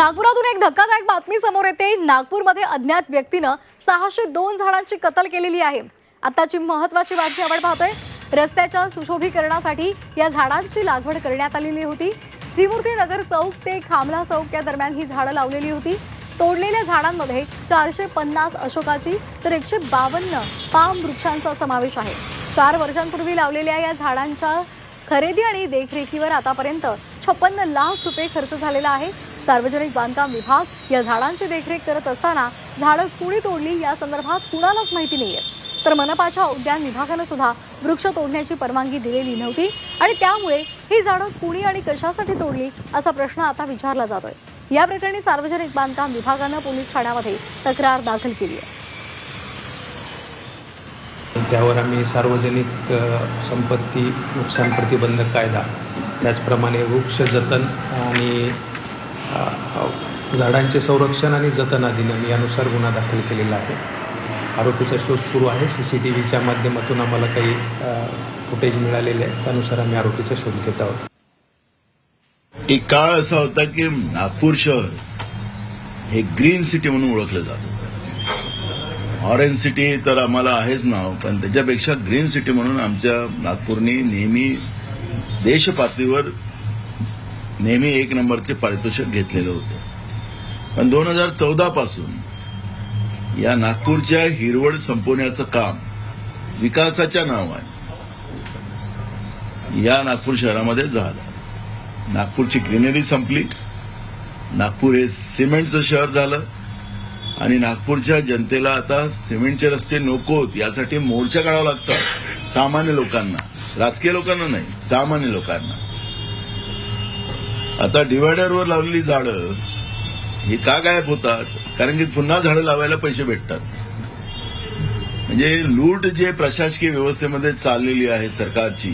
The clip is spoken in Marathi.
नागपुरातून एक धक्कादायक बातमी समोर येते. नागपूरमध्ये अज्ञात व्यक्तीनं सहाशे दोन झाडांची कतल केलेली आहे. आताची महत्वाची बातमी आपण पाहतोय. रस्त्याच्या सुशोभीकरणासाठी या झाडांची लागवड करण्यात आलेली होती. त्रिमूर्ती नगर चौक ते खामला चौक या दरम्यान ही झाडं लावलेली होती. तोडलेल्या झाडांमध्ये चारशे पन्नास अशोकाची तर एकशे बावन्न पाम वृक्षांचा समावेश आहे. चार वर्षांपूर्वी लावलेल्या या झाडांच्या खरेदी आणि देखरेखीवर आतापर्यंत छप्पन्न लाख रुपये खर्च झालेला आहे. सार्वजनिक बांधकाम विभाग या झाडांची देखरेख करत असताना झाडं कुणी तोडली या संदर्भात कुणालाच माहिती नाहीये. तर मनपाच्या उद्यान विभागानं सुद्धा वृक्ष तोडण्याची परवानगी दिलेली नव्हती आणि त्यामुळे ही झाडं कुणी आणि कशासाठी तोडली असा प्रश्न आता विचारला जातोय. या प्रकरणी सार्वजनिक बांधकाम विभागानं पोलीस ठाण्यामध्ये तक्रार दाखल केली आहे. त्यावर आम्ही सार्वजनिक संपत्ती नुकसान प्रतिबंधक कायदा त्याचप्रमाणे वृक्ष जतन आणि झाडांचे संरक्षण आणि जतन अधिनियम यानुसार गुन्हा दाखल केलेला आहे. आरोपीचा शोध सुरू आहे. सी सी टी व्हीच्या माध्यमातून आम्हाला काही फुटेज मिळालेले आहे त्यानुसार आम्ही आरोपीचा शोध घेत आहोत. एक काळ असा होता की नागपूर शहर हे ग्रीन सिटी म्हणून ओळखलं जात ऑरेंज सिटी तर आम्हाला आहेच नाव पण त्याच्यापेक्षा ग्रीन सिटी म्हणून आमच्या नागपूरने नेहमी देश पातळीवर नेहमी एक नंबरचे पारितोषिक घेतलेले होते. पण दोन हजार चौदा पासून या नागपूरच्या हिरवळ संपवण्याचं काम विकासाच्या नावाने या नागपूर शहरामध्ये झालं. नागपूरची ग्रीनरी संपली. नागपूर हे सिमेंटचं शहर झालं. आणि नागपूरच्या जनतेला आता सिमेंटचे रस्ते नकोत यासाठी मोर्चा काढावा लागतात सामान्य लोकांना राजकीय लोकांना नाही सामान्य लोकांना. आता डिवायडरवर लावलेली झाडं हे का गायब होतात? कारण की पुन्हा झाडं लावायला पैसे भेटतात. म्हणजे लूट जे प्रशासकीय व्यवस्थेमध्ये चाललेली आहे सरकारची